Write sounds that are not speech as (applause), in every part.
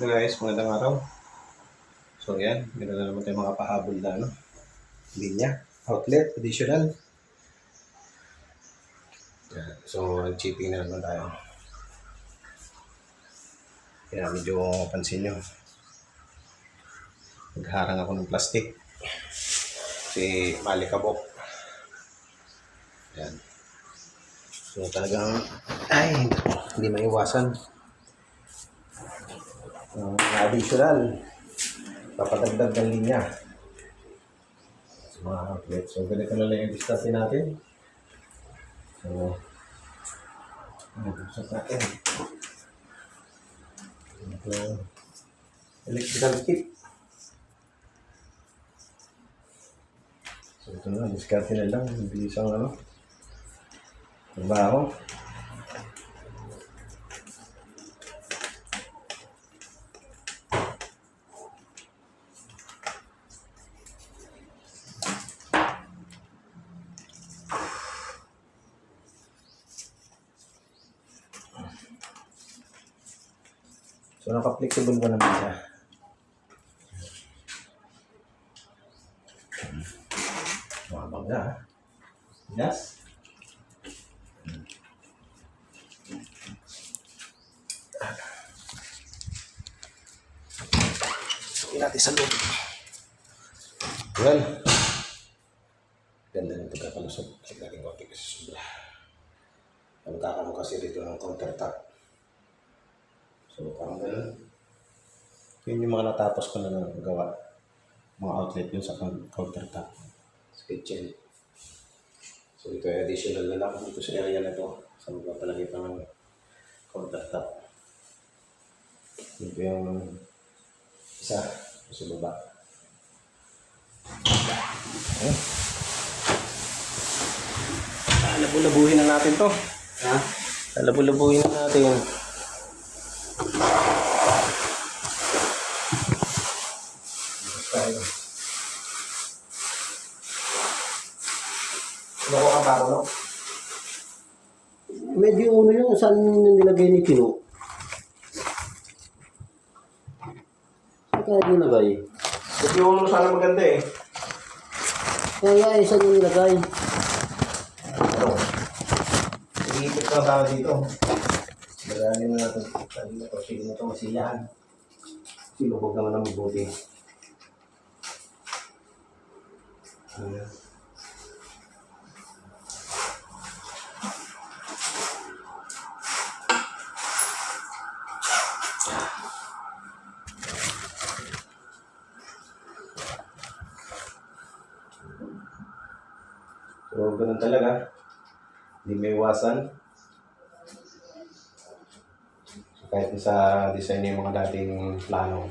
guys, magandang araw. So yan, meron na naman tayong mga pahabol na ano, linya, outlet, additional. Yan. So, nag-chipping na naman tayo. Kaya medyo pansin nyo. Nagharang ako ng plastic. Si Malikabok. Yan. So talagang, ay, hindi maiwasan. Uh, additional. Papadagdag ng linya. Sa mga outlet. So ganito na lang yung distance natin. So, nag-usap natin. Ito, electrical kit. So ito na, diskarte na lang. Hindi isang ano, trabaho. So naka-flexible pa naman siya. Mabang na ha. Yes? Sukin natin sa loob. Well, ganda ng pagkakalusot. Sige natin konti kasi sobra. Magkakaroon kasi dito ng countertop. So, parang ganun. Yun yung mga natapos ko na gawa. Mga outlet yun sa coun- countertop. Sa kitchen. So, ito ay additional na lang dito sa area na to. Sa magpapalagay pa ng countertop. Ito yung isa sa baba. Ayan. Ah, labu-labuhin na natin to. Ha? Labu-labuhin na natin. Tayo. Loko ka ba no? Medyo ano yung saan nilagay ni Kino? Saan kaya nilagay? Kasi yung sana maganda eh. Kaya eh, saan yung nilagay? Ano? Iipit ka tayo dito. Magaling na natin. Sabi na to, sige na to, masiyahan. Silubog naman ng mabuti. So, ganun talaga. Hindi may iwasan. So, kahit sa design yung mga dating plano,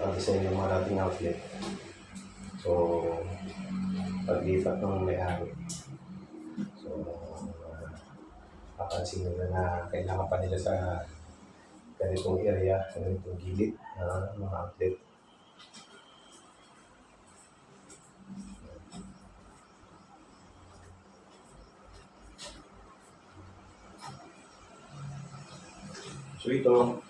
o design yung mga dating outlet. So, paglipat ng may-ari. So, papansin nila na kailangan pa nila sa ganitong area, sa ganitong gilid, na mga outlet. So ito,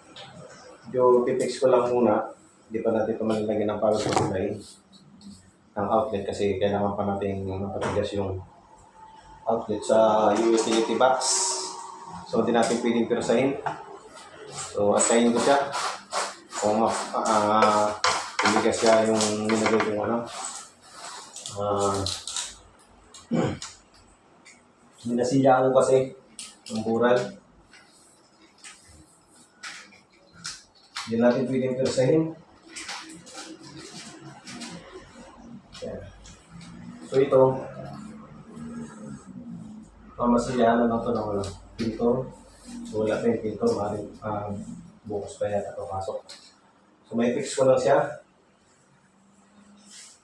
yung pipix ko lang muna. Hindi pa natin ito malalagyan ng power supply ng outlet kasi kailangan pa natin mapatigas yung outlet sa utility box. So hindi natin pwedeng pirsahin. So asayin ko siya. Kung uh, tumigas siya yung nilagay kong ano. (clears throat) Uh, Minasilyaan ko kasi yung bural. Hindi natin pwedeng persahin. Yan. So ito, mamasiyahan na lang ito ng ano, pintor. So wala pa yung pintor, maaaring uh, bukas pa yata ito pasok. So may fix ko lang siya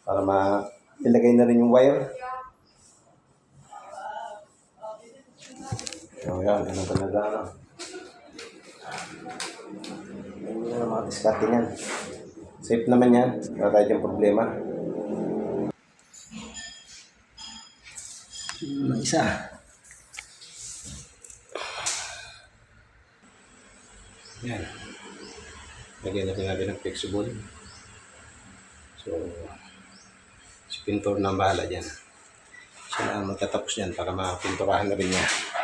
para ma ilagay na rin yung wire. So yan, ano talaga ano. Hindi na mga diskarte niyan. Safe naman yan. Wala tayo diyang problema. May isa. Yan. lagyan natin natin ng flexible. So, si pintor na ang bahala dyan. Siya na ang magtatapos niyan para mapinturahan na rin niya.